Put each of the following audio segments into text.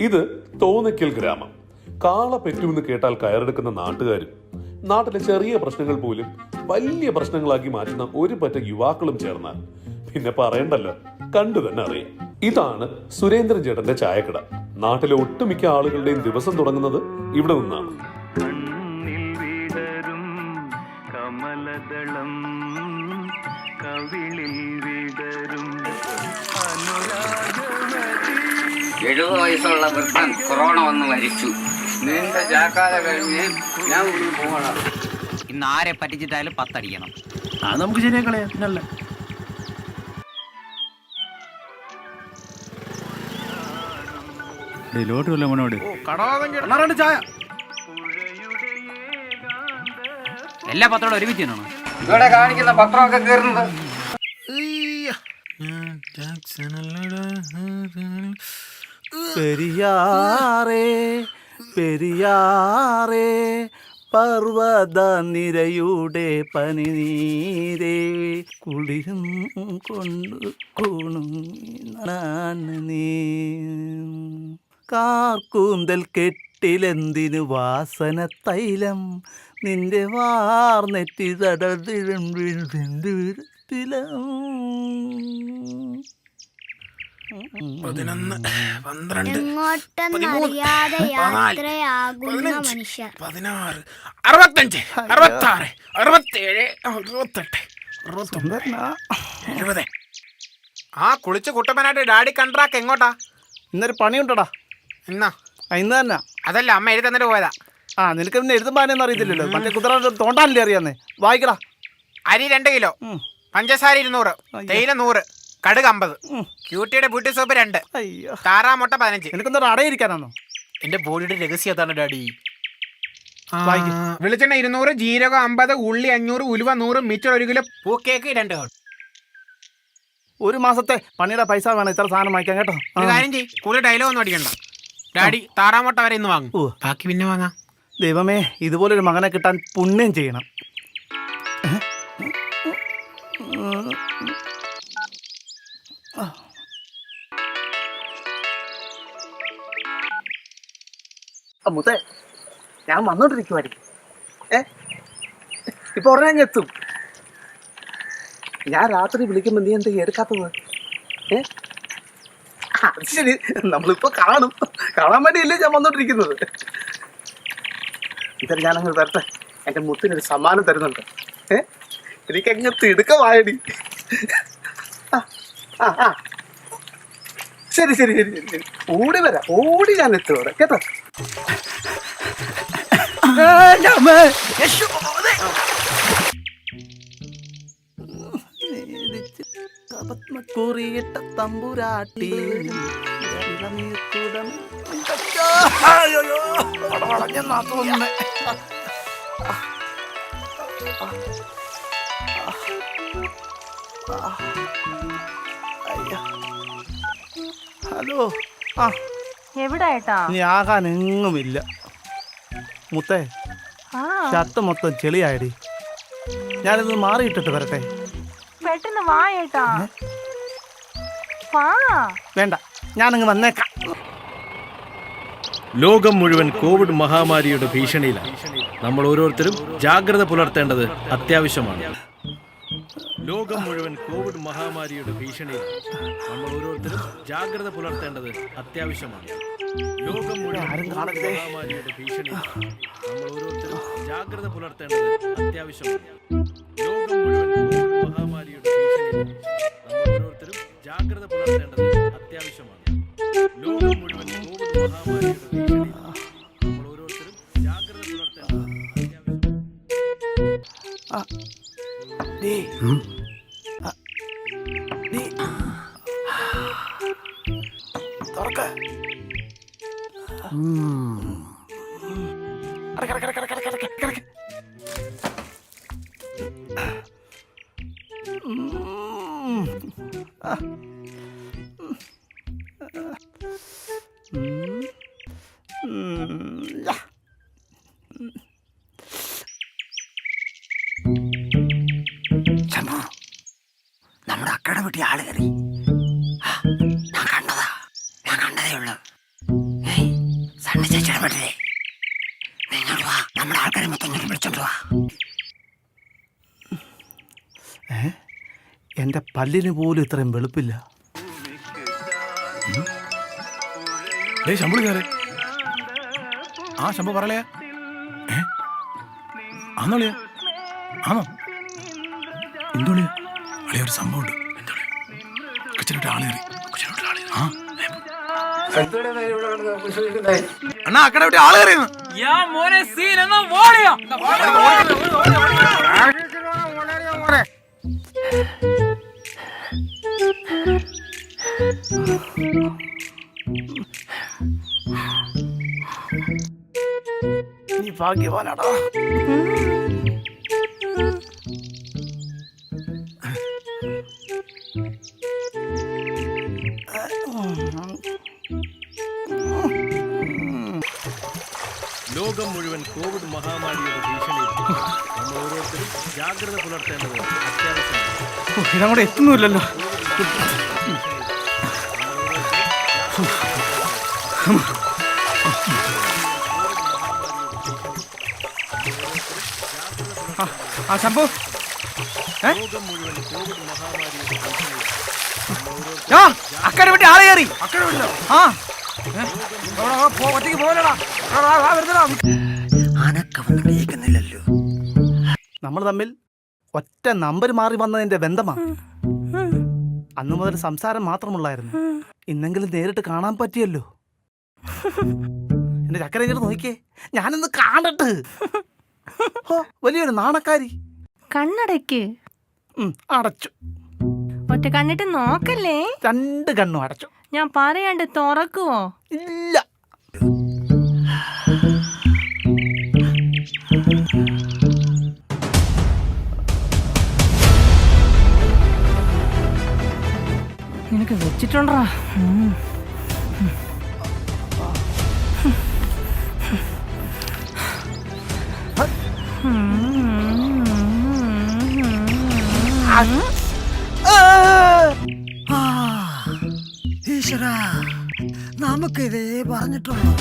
ഇത് തോന്നയ്ക്കൽ ഗ്രാമം. കാള പെറ്റുമെന്ന് കേട്ടാൽ കയറെടുക്കുന്ന നാട്ടുകാരും നാട്ടിലെ ചെറിയ പ്രശ്നങ്ങൾ പോലും വലിയ പ്രശ്നങ്ങളാക്കി മാറ്റുന്ന ഒരു പറ്റ യുവാക്കളും ചേർന്നാൽ പിന്നെ പറയണ്ടല്ലോ കണ്ടു തന്നെ അറിയാം. ഇതാണ് സുരേന്ദ്രൻ ചേട്ടന്റെ ചായക്കട. നാട്ടിലെ ഒട്ടുമിക്ക ആളുകളുടെയും ദിവസം തുടങ്ങുന്നത് ഇവിടെ നിന്നാണ്. എഴുപത് വയസ്സുള്ള വൃദ്ധൻ കൊറോണ വന്ന് മരിച്ചു. നീണ്ട ജാക്കാല കഴിഞ്ഞ് ഞാൻ പോകണം ഇന്ന് ആരെ പറ്റിച്ചിട്ടായാലും പത്തടിക്കണം. അത് നമുക്ക് ശരിയാക്കളെ പിന്നല്ല. ലോട്ട് വല്ല മോനോട് അണ്ണാറണ്ട് ചായ. എല്ലാ പത്രവും ഒരുമിച്ച് ഇവിടെ കാണിക്കുന്ന പത്രമൊക്കെ കയറുന്നത്. പെരിയാറേ പെരിയാറേ പർവത നിരയുടെ പനിനീരേ കുളിരും കൊണ്ട് കുണുങ്ങാണ് നീ കാർക്കൂന്തൽ കെട്ടിലെന്തിനു വാസന തൈലം നിന്റെ വാർന്നെറ്റി തടതിലും പതിനൊന്ന് പന്ത്രണ്ട് പതിനാറ് അറുപത്തഞ്ച് അറുപത്താറ് അറുപത്തേഴ് അറുപത്തെട്ട് അറുപത്തൊമ്പത് എഴുപത്. ആ കുളിച്ച് കുട്ടപ്പനായിട്ട് ഡാഡി കണ്ട്രാക്ക് എങ്ങോട്ടാ? ഇന്നൊരു പണിയുണ്ടടാ. എന്നാ ഇന്ന് തന്നെ. അതല്ല അമ്മ എഴുതി തന്നിട്ട് പോയതാ. ആ നിനക്ക് പിന്നെ എഴുതുമ്പാനൊന്നും അറിയത്തില്ലല്ലോ. മറ്റേ കുതിര തോണ്ടാനല്ലേ അറിയാന്നേ? വായിക്കടാ. അരി രണ്ട് കിലോ. പഞ്ചസാര ഇരുന്നൂറ്. തേയില നൂറ്. കടുക് അമ്പത്. ക്യൂട്ടിയുടെ ബ്യൂട്ടി സോപ്പ് രണ്ട്. അയ്യോ. താറാമുട്ട പതിനഞ്ച്. എനിക്കൊന്നും അടയിരിക്കാനാണോ എന്റെ ബോഡിയുടെ രഹസ്യം അതാണ് ഡാഡി. വായിക്ക്. വെളിച്ചെണ്ണ ഇരുന്നൂറ് ജീരകം അമ്പത് ഉള്ളി അഞ്ഞൂറ് ഉലുവ നൂറ് മിച്ചർ ഒരു കിലോ പൂക്കേക്ക് രണ്ട്. ഒരു മാസത്തെ പണിയുടെ പൈസ വേണം ഇത്ര സാധനം വാങ്ങിക്കാൻ കേട്ടോ. ആ. ഒരു കാര്യം ചെയ്യ്. കൂടുതൽ ഡയലോഗ് ഒന്നും അടിക്കണ്ട. ഡാഡി താറാമുട്ട വരെ ഇന്ന് വാങ്ങും. ഓ. ബാക്കി പിന്നെ വാങ്ങാം. ദൈവമേ ഇതുപോലൊരു മകനെ കിട്ടാൻ പുണ്യം ചെയ്യണം. മുത്തേ ഞാൻ വന്നോണ്ടിരിക്കുമായിരിക്കും ഏ? ഇപ്പൊ ഉടനെ അങ്ങ് എത്തും. ഞാൻ രാത്രി വിളിക്കുമ്പോ നീ എന്താ എടുക്കാത്തത്? ഏ? ആ, ശരി. നമ്മളിപ്പോ കാണും. കാണാൻ വേണ്ടിയില്ലേ ഞാൻ വന്നോണ്ടിരിക്കുന്നത്. ഇതൊരു ഞാനങ്ങ് തരട്ടെ എന്റെ മുത്തിനൊരു സമ്മാനം തരുന്നുണ്ട്. ഏ? എനിക്ക് അങ്ങ് തിടുക്കമായടി. ആ ആ ആ. ശരി ശരി ശരി ശരി. ഓടി വരാം. ഓടി ഞാൻ എത്തും അവിടെ. കേട്ടോ? കുറിയിട്ട തമ്പുരാട്ടി ഹലോ ആ എവിടെ ഏട്ടാ? ഇനി ആകാൻ എങ്ങുമില്ല മുത്തേ ആ. ഷർട്ട് മൊത്തം ചെളിയായടി. ഞാനിത് മാറിയിട്ടിട്ട് വരട്ടെ. പെട്ടെന്ന് വാ ഏട്ടാ. വാ. വേണ്ട ഞാനങ്ങ് വന്നേക്കാം. ലോകം മുഴുവൻ കോവിഡ് മഹാമാരിയുടെ ഭീഷണിയിലാണ്. നമ്മൾ ഓരോരുത്തരും ജാഗ്രത പുലർത്തേണ്ടത് അത്യാവശ്യമാണ്. ലോകം മുഴുവൻ കോവിഡ് മഹാമാരിയുടെ ഭീഷണിയിലാണ്. നമ്മൾ ഓരോരുത്തരും ജാഗ്രത പുലർത്തേണ്ടത് അത്യാവശ്യമാണ്. ലോകം മുഴുവൻ മഹാമാരിയുടെ ഭീഷണിയിലാണ് നമ്മൾ ഓരോരുത്തരും ജാഗ്രത പുലർത്തേണ്ടത് അത്യാവശ്യമാണ്. ലോകം മുഴുവൻ മഹാമാരിയുടെ ഭീഷണിയിലാണ് നമ്മൾ ഓരോരുത്തരും ജാഗ്രത പുലർത്തേണ്ടത് അത്യാവശ്യമാണ്. ലോകം മുഴുവൻ കോവിഡ് മഹാമാരിയുടെ 감사합니다. പല്ലിന് പോലും ഇത്രയും വെളുപ്പില്ല. ശമ്പളി കയറി ആ ശമ്പ പറയലേ ആണോ എന്തോളിയാ അളിയ ഒരു സംഭവം ഉണ്ട് എന്തോളിയാ കൊച്ചിലോട്ട് ആൾ കയറി. കൊച്ചിലോട്ട് ആൾ കയറി. ആ അണ്ണാ അക്കടെ വിട്ട് ആൾ കയറിയെന്ന്. നീ ഭാഗ്യവാനാടാ. ലോകം മുഴുവൻ കോവിഡ് മഹാമാരിയുടെ ഭീഷണിയിൽ നമ്മൾ ഓരോരുത്തരും ജാഗ്രത പുലർത്തേണ്ടത് അത്യാവശ്യമാണ്. ഇതങ്ങോട്ട് എത്തുന്നില്ലല്ലോ ആ ശംഭു. ആ അക്കടെ വിട്ട് ആളെ കയറി. ആ. ഒറ്റയ്ക്ക് പോകലടാ അനക്കമൊന്നും നമ്മൾ തമ്മിൽ ഒറ്റ നമ്പർ മാറി വന്നതിന്റെ ബന്ധമാണ് അന്നു മുതൽ സംസാരം മാത്രമുള്ളായിരുന്നു. ഇന്നെങ്കിലും നേരിട്ട് കാണാൻ പറ്റിയല്ലോ. എന്റെ ചക്കര ഇങ്ങോട്ട് നോക്കിയേ ഞാനൊന്ന് കാണട്ട്. വലിയൊരു നാണക്കാരി. കണ്ണടയ്ക്ക് അടച്ചു. ഒറ്റ കണ്ണിട്ട് നോക്കല്ലേ? രണ്ട് കണ്ണും അടച്ചു. ഞാൻ പറയാണ്ട് തുറക്കുവോ? ഇല്ല. നിനക്ക് വെച്ചിട്ടുണ്ടാ? ഈശ്വര നമുക്കിതേ പറഞ്ഞിട്ടുള്ളൂ.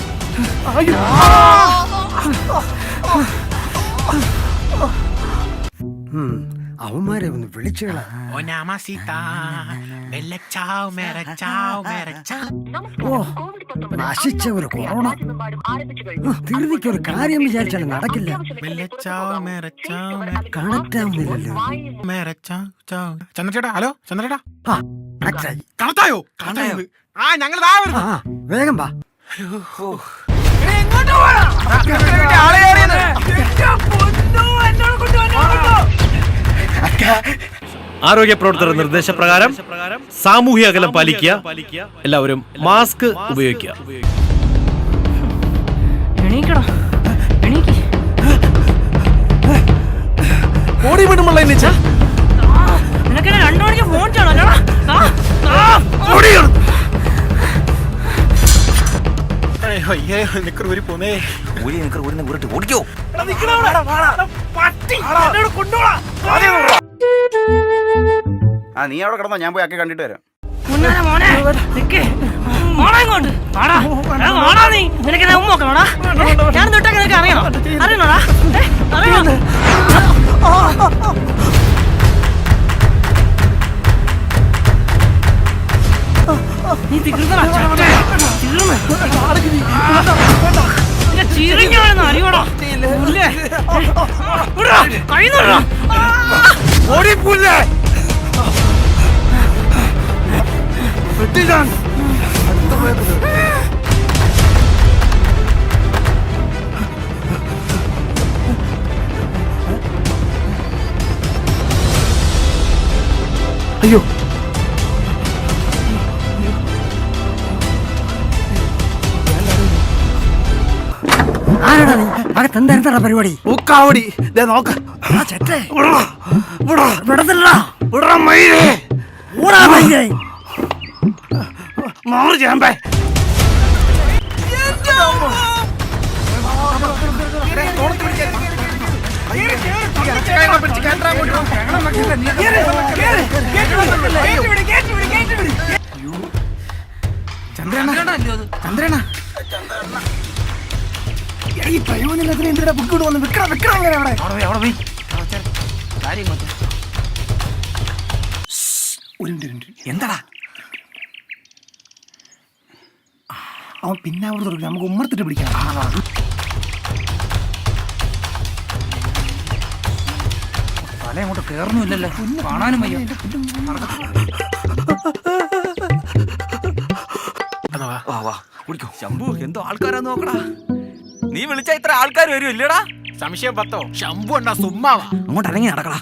അവന്മാരെ ഓ നമസിതാ. ഓ നശിച്ച ഒരു കൊറോണ. തിരുവിക്ക് ഒരു കാര്യം വിചാരിച്ചാലും നടക്കില്ല. കണക്റ്റ് ആവുന്നില്ലല്ലോ ചാവ് ചന്ദ്രചേട്ടാ ഹലോ ചന്ദ്രചേട്ടാ. ആ കണക്റ്റായി. ആ ഞങ്ങൾ ദാ വരുന്നു. ആ വേഗം വാ. ആളെ കയറിയെന്ന്. ആരോഗ്യ പ്രവർത്തകർ നിർദ്ദേശപ്രകാരം സാമൂഹ്യ അകലം പാലിക്കുക. എല്ലാവരും മാസ്ക് ഉപയോഗിക്കുക. ഓടിക്കോ. എണീക്ക് ആ നീ അവിടെ കിടന്നോ ഞാൻ പോയി ആക്കി കണ്ടിട്ട് വരാം. മോനെ. ഇങ്ങോട്ട്. വാടാ. വാടാ നീ. ഞാൻ നീ ചിരിഞ്ഞാണെന്ന് അറിയോടാ. കഴിയുന്നു. ഓടിപ്പൂല്ലേ വെട്ടിക്കാൻ അയ്യോ. അകത്ത് എന്തായിരുന്നടാ പരിപാടി? ഊക്കാവടി ദേ നോക്ക. ആ ചെറ്റേ. വിടടാ, വിടടാ, വിടത്തില്ല വിടടാ മയിലേ. ഓടാ പയ്യേ മാറി ചേമ്പേ. വന്ന് വിക്രം വിക്രം എങ്ങനെ അവിടെ. അവിടെ പോയി. കാര്യം ഒരു മിനിറ്റ്, ഒരു മിനിറ്റ്. എന്താടാ? അവൻ പിന്നെ അവിടെ തുറക്കും നമുക്ക് ഉമ്മർത്തിട്ട് പിടിക്കാം. തല അങ്ങോട്ട് കേറുന്നില്ലല്ലോ കാണാനും വയ്യ. വാ വാ. കുടിക്കോ. ശംഭു എന്തോ ആൾക്കാരാ നോക്കടാ. നീ വിളിച്ച ഇത്ര ആൾക്കാർ വരും ഇല്ലടാ. സംശയം പത്തോ? ശംഭു ഉണ്ടാ സുമ്മാവാ. അങ്ങോട്ട് ഇറങ്ങി നടക്കടാ.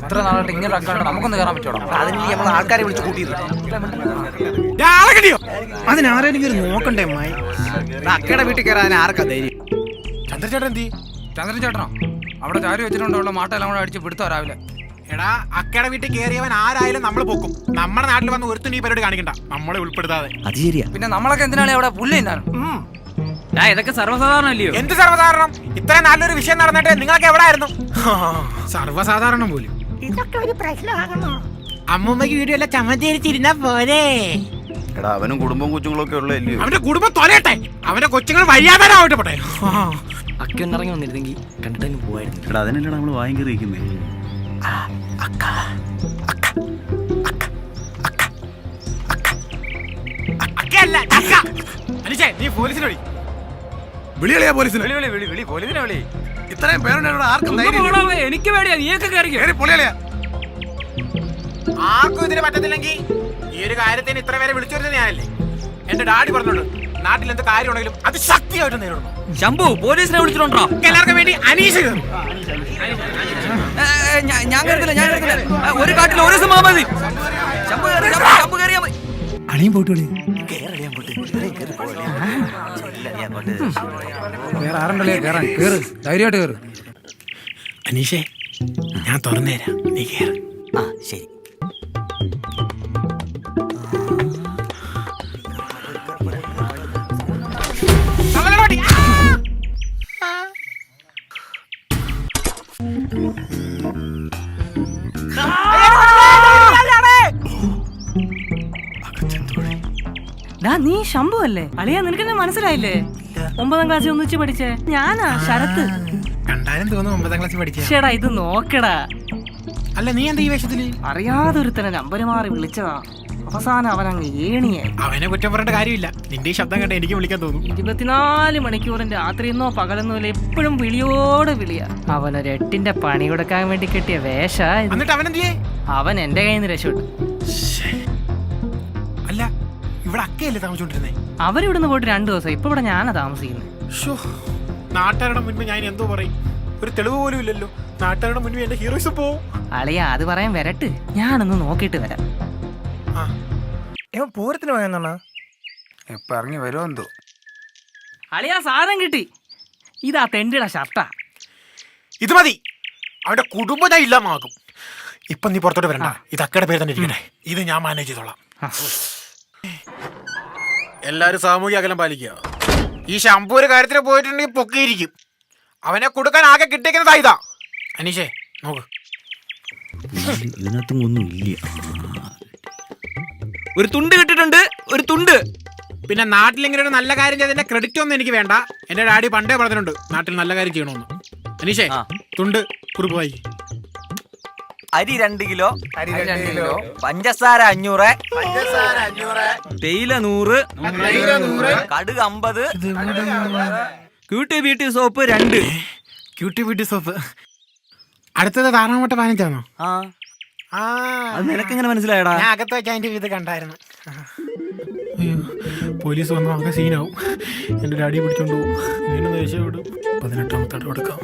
ഇത്ര നാളായിട്ട് ഇങ്ങനെ നമുക്കൊന്ന് കയറാൻ പറ്റുമോ അതിന് നമ്മൾ ആൾക്കാരെ വിളിച്ച് കൂട്ടിയിരുന്നു. അതിനാരെങ്കിലും ഒരു നോക്കണ്ടേ മായി അക്കയുടെ വീട്ടിൽ കയറാൻ ആർക്കാ ധൈര്യം? ചന്ദ്രചേട്ടൻ എന്തി ചന്ദ്രൻ ചേട്ടനോ? അവിടെ ചാരി വെച്ചിട്ടുണ്ടോ? ഉള്ള മാട്ടെല്ലാം കൂടെ അടിച്ച് പിടുത്തോ രാവിലെ എടാ അക്കയുടെ വീട്ടിൽ കയറിയവൻ ആരായാലും നമ്മൾ പൊക്കും. നമ്മുടെ നാട്ടിൽ വന്ന് ഒരുത്തും ഈ പരിപാടി കാണിക്കണ്ട. നമ്മളെ ഉൾപ്പെടുത്താതെ. അത് ശരിയാ. പിന്നെ നമ്മളൊക്കെ എന്തിനാണ് അവിടെ പുല്ല് തിന്നാനും ഇതൊക്കെ സർവസാധാരണ അല്ലയോ എന്ത് സർവസാധാരണം? ഇത്ര നല്ലൊരു വിഷയം നടന്നിട്ട് നിങ്ങളൊക്കെ എവിടെ ആയിരുന്നു സർവസാധാരണം പോലും. ഇതൊക്കെ ഒരു പ്രശ്നമാകണോ അമ്മൂമ്മക്ക് വീഡിയോ എല്ലാം ചമ്മന്തിരിച്ചിരുന്ന പോലെ എടാ അവനും കുടുംബം കൊച്ചുങ്ങളൊക്കെ ഉള്ളതല്ലേ? അവന്റെ കുടുംബം തൊലയട്ടെ. അവന്റെ കൊച്ചുങ്ങൾ വഴിയാതാരാവട്ടെ പോട്ടെ. അക്കൊന്നിറങ്ങി വന്നിരുന്നെങ്കിൽ കണ്ടിട്ടങ്ങ് പോവായിരുന്നു. എടാ അതിനല്ലേ നമ്മൾ വാങ്ങിക്കറിയിക്കുന്നേ അക്കയല്ല അക്ക അനിച്ചേ നീ പോലീസിനെ വിളി. വിളിയാ പോലീസിനെ? വിളി വിളി വിളി വിളി പോലീസിനെ വിളി. ഇത്രയും പേരുണ്ട് ആർക്കും എനിക്ക് വേണ്ടിയാ നീയൊക്കെ കയറി പൊളിയളിയാ ആർക്കും ഇതിന് പറ്റത്തില്ലെങ്കിൽ ഈ ഒരു കാര്യത്തിന് ഇത്ര പേരെ വിളിച്ചു വരുന്നത് ഞാനല്ലേ. എന്റെ ഡാഡി പറഞ്ഞോണ്ട് നാട്ടിൽ എന്ത് കാര്യമുണ്ടെങ്കിലും അത് ശക്തിയായിട്ട് നേരിടണം. ശംഭു പോലീസിനെ വിളിച്ചിട്ടുണ്ടോ? എല്ലാവർക്കും വേണ്ടി അനീഷ് ഞാൻ കരുതില്ല ഞാൻ കരുതില്ല ഒരു കാട്ടിൽ ഒരു സിനിമ മതി. ശംഭു കയറി ശംഭു, ശംഭു കയറിയാ മതി. അളിയും പോയിട്ട് വിളി. വേറെ ആരുണ്ടല്ലേ കയറാൻ കേറ് ധൈര്യമായിട്ട് കേറ്. അനീഷേ ഞാൻ തുറന്നുതരാം നീ കയറി ആ ശരി. നീ ശംഭു അല്ലേ? നിനക്ക് നിനക്കെന്നെ മനസ്സിലായില്ലേ? ഒമ്പതാം ക്ലാസ്സിൽ ഒന്നിച്ച് പഠിച്ചേ. ഞാനാ ശരത്ത്. കണ്ടാലും തോന്നുന്നു ഒമ്പതാം ക്ലാസ്സിൽ പഠിച്ച. ചേടാ ഇത് നോക്കടാ. അല്ല നീ എന്താ ഈ വേഷത്തിൽ? അറിയാതെ ഒരുത്തനെ നമ്പർ മാറി വിളിച്ചതാ. അവസാനം അവൻ അങ്ങ് ഏണിയായി. അവനെ കുറ്റം പറയേണ്ട കാര്യമില്ല. നിന്റെ ഈ ശബ്ദം കേട്ട് എനിക്ക് വിളിക്കാൻ തോന്നും. ഇരുപത്തിനാല് മണിക്കൂറിന്റെ രാത്രിയെന്നോ പകലെന്നോ ഇല്ല എപ്പോഴും വിളിയോട് വിളിയാ. അവനൊരു എട്ടിന്റെ പണി കൊടുക്കാൻ വേണ്ടി കിട്ടിയ വേഷ എന്നിട്ട് അവൻ എന്തിയേ അവൻ എന്റെ കയ്യിൽ നിന്ന് രക്ഷപ്പെട്ടു. ഇവിടെ അക്കയല്ലേ താമസിച്ചോണ്ടിരുന്നേ? അവരിവിടുന്ന് പോയിട്ട് രണ്ടു ദിവസം. ഇപ്പൊ ഇവിടെ ഞാനാ താമസിക്കുന്നത് ഷോ നാട്ടുകാരുടെ മുൻപ് ഞാൻ എന്തോ പറയും. ഒരു തെളിവ് പോലും ഇല്ലല്ലോ. നാട്ടുകാരുടെ മുൻപ് എന്റെ ഹീറോയിസ് പോവും അളിയ അത് പറയാൻ വരട്ട്. ഞാനൊന്ന് നോക്കിയിട്ട് വരാം. ഇവൻ പൂരത്തിന് പോയെന്നാ എപ്പ ഇറങ്ങി വരുമോ എന്തോ? അളിയാ സാധനം കിട്ടി. ഇതാ തെണ്ടിയുടെ ഷർട്ടാ. ഇത് മതി. അവന്റെ കുടുംബം ഞാൻ ഇല്ലാമാകും ഇപ്പൊ നീ പുറത്തോട്ട് വരണ്ട. ഇത് അക്കയുടെ പേര് തന്നെ ഇരിക്കട്ടെ. ഇത് ഞാൻ മാനേജ് ചെയ്തോളാം. എല്ലാരും സാമൂഹിക അകലം പാലിക്കുക. ഈ ശംഭു ഒരു കാര്യത്തിന് പോയിട്ടുണ്ടെങ്കിൽ പൊക്കിയിരിക്കും. അവനെ കൊടുക്കാൻ ആകെ കിട്ടിയേക്കുന്നത് ഇതാ. അനീഷേ നോക്ക്. ഇതിനകത്തും ഒന്നും ഇല്ല. ഒരു തുണ്ട് കിട്ടിയിട്ടുണ്ട് ഒരു തുണ്ട്. പിന്നെ നാട്ടിൽ ഇങ്ങനെ ഒരു നല്ല കാര്യം ചെയ്തതിന്റെ ക്രെഡിറ്റ് ഒന്നും എനിക്ക് വേണ്ട. എന്റെ ഡാഡി പണ്ടേ പറഞ്ഞിട്ടുണ്ട് നാട്ടിൽ നല്ല കാര്യം ചെയ്യണമെന്ന്. അനീഷേ തുണ്ട് കുറിപ്പ് വായി അരി രണ്ട് കിലോ. അരി രണ്ട് കിലോ. പഞ്ചസാര അഞ്ഞൂറ്. പഞ്ചസാര അഞ്ഞൂറ്. തേയില നൂറ്. നൂറ്. കടുക് അമ്പത്. ക്യൂട്ടി ബ്യൂട്ടി സോപ്പ് രണ്ട്. Cutie beauty soap. അടുത്തത് താറാമട്ട പതിനഞ്ചാണോ? ആ. ആ. അത് നിനക്കെങ്ങനെ മനസ്സിലായടാ? ഞാൻ അകത്ത് വെച്ചാൽ അതിന്റെ ഇത് കണ്ടായിരുന്നു. പോലീസ് വന്നു ആകെ സീനാവും. എന്റെ ഡാഡി പിടിച്ചോണ്ട് പോകും ഇങ്ങനെ വിടും പതിനെട്ടാമത്തെ കൊടുക്കാം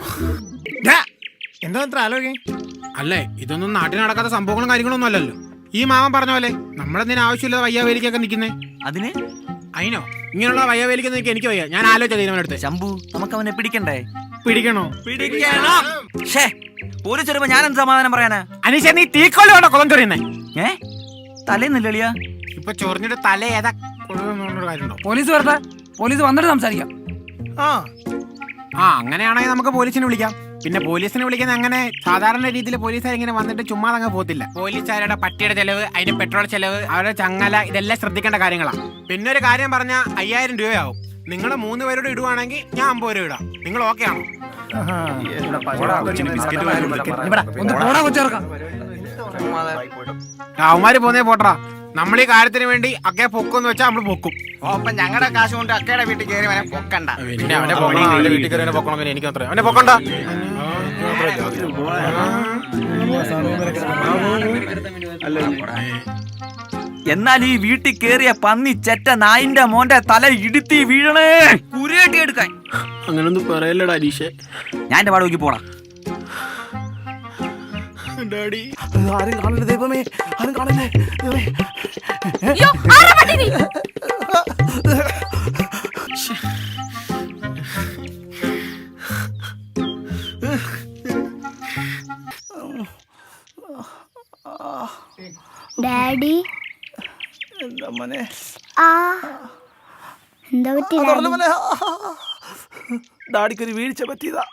എന്താ അത്ര ആലോചിക്കേ? അല്ലേ ഇതൊന്നും നാട്ടിൽ നടക്കാത്ത സംഭവങ്ങളും കാര്യങ്ങളൊന്നും അല്ലല്ലോ. ഈ മാമൻ പറഞ്ഞ പോലെ നമ്മളെന്തിനാ ആവശ്യമില്ലാതെ വയ്യാവേലിക്കൊക്കെ നിൽക്കുന്നേ അതിന്? അതിനോ ഇങ്ങനെയുള്ള വയ്യാവേലിക്ക് നിൽക്കാൻ എനിക്ക് വയ്യ. ഞാൻ ആലോചിച്ച തീരുമാനമെടുത്ത് ശംഭു നമുക്ക് അവനെ പിടിക്കണ്ടേ? പിടിക്കണോ? പിടിക്കണോ. ഷേ പോലീസ് വരുമ്പോ ഞാൻ എന്ത് സമാധാനം പറയാനാ? അനീഷ നീ തീക്കോലി വേണ്ട കുളം ചൊറിയുന്നേ ഏ? തലേന്നില്ലളിയാ ഇപ്പൊ ചൊറിഞ്ഞിട്ട് തല ഏതാ കാര്യമുണ്ടോ? പോലീസ് വരട്ടെ. പോലീസ് വന്നിട്ട് സംസാരിക്കാം. ആ ആ അങ്ങനെയാണെങ്കിൽ നമുക്ക് പോലീസിനെ വിളിക്കാം. പിന്നെ പോലീസിനെ വിളിക്കുന്ന അങ്ങനെ സാധാരണ രീതിയിൽ പോലീസുകാർ ഇങ്ങനെ വന്നിട്ട് ചുമ്മാ അങ്ങ് പോകത്തില്ല. പോലീസുകാരുടെ പട്ടിയുടെ ചെലവ് അതിന്റെ പെട്രോൾ ചെലവ് അവരുടെ ചങ്ങല ഇതെല്ലാം ശ്രദ്ധിക്കേണ്ട കാര്യങ്ങളാണ് പിന്നെ ഒരു കാര്യം പറഞ്ഞ അയ്യായിരം രൂപയാവും. നിങ്ങൾ മൂന്ന് പേരോട് ഇടുവാണെങ്കിൽ ഞാൻ അമ്പത് രൂപ ഇടാം. നിങ്ങൾ ഓക്കെ ആണോ? അവന്മാര് പോന്നേ പോട്ടറാ. നമ്മൾ ഈ കാര്യത്തിന് വേണ്ടി ഒക്കെ പൊക്കും എന്ന് വെച്ചാൽ നമ്മൾ പൊക്കും. അപ്പൊ ഞങ്ങളുടെ കാശ് കൊണ്ട് അക്കയുടെ വീട്ടിൽ കയറി വരാൻ പൊക്കണ്ട. പിന്നെ അവനെ പൊക്കണം അവന്റെ വീട്ടിൽ കയറി അവനെ പൊക്കണം പിന്നെ എനിക്ക് അത്ര അവനെ പൊക്കണ്ട. എന്നാൽ ഈ വീട്ടിൽ കേറിയ പന്നി ചെറ്റ നായിന്റെ മോന്റെ തല ഇടുത്തി വീഴണേ. കുരുകെട്ടി എടുക്കാൻ. അങ്ങനൊന്നും പറയല്ലടാ അരീഷെ ഞാൻ എന്റെ പാട് നോക്കി പോടാ ഡാഡി ആരും കാണല്ലേ ദൈവമേ ആരും കാണല്ലേ ദൈവമേ. ഡാഡി. എന്താ മോനെ? ആ എന്താ പറ്റി ഡാഡിക്കൊരു വീഴ്ച പറ്റിയതാ.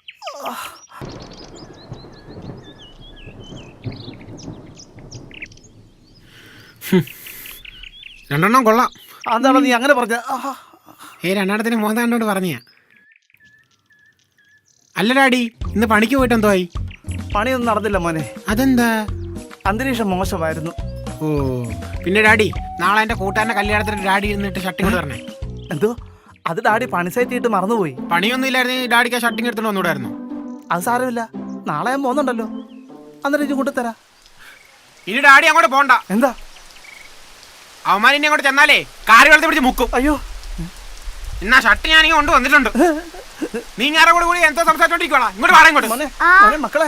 രണ്ടെണ്ണം കൊള്ളാം. അതാണോ നീ അങ്ങനെ പറഞ്ഞ ഏ രണ്ടെണ്ണത്തിന് മോഹൻദാനോട് പറഞ്ഞാ. അല്ല ഡാഡി ഇന്ന് പണിക്ക് പോയിട്ട് എന്തോ ആയി പണിയൊന്നും നടന്നില്ല മോനെ. അതെന്താ? അന്തരീക്ഷം മോശമായിരുന്നു. ഓ പിന്നെ ഡാഡി നാളെ എന്റെ കൂട്ടുകാരന്റെ കല്യാണത്തിന് ഡാഡി ഇരുന്നിട്ട് ഷട്ടിങ് പറഞ്ഞേ എന്തോ? അത് ഡാഡി പണി സൈറ്റിട്ട് മറന്നുപോയി. പണിയൊന്നും ഇല്ലായിരുന്നു ഡാഡിക്ക് ആ ഷട്ടിങ് എടുത്തിട്ട് വന്നൂടായിരുന്നു. അത് സാരമില്ല. നാളെ ഞാൻ പോകുന്നുണ്ടല്ലോ. അന്നേരം ഇത് കൊണ്ടുതരാ ഇനി ഡാഡി അങ്ങോട്ട് പോണ്ട. എന്താ? അവന്മാർ ഇനി അങ്ങോട്ട് ചെന്നാലേ കാറി വെള്ളത്തിൽ പിടിച്ച് മുക്കും. അയ്യോ. എന്നാ ഷർട്ട് ഞാൻ കൊണ്ട് വന്നിട്ടുണ്ട്. നീ ഞാറെ കൂടെ കൂടി എന്തോ സംസാരിച്ചോണ്ടിരിക്കോളാം ഇങ്ങോട്ട് വാടാ ഇങ്ങോട്ട്. മക്കളെ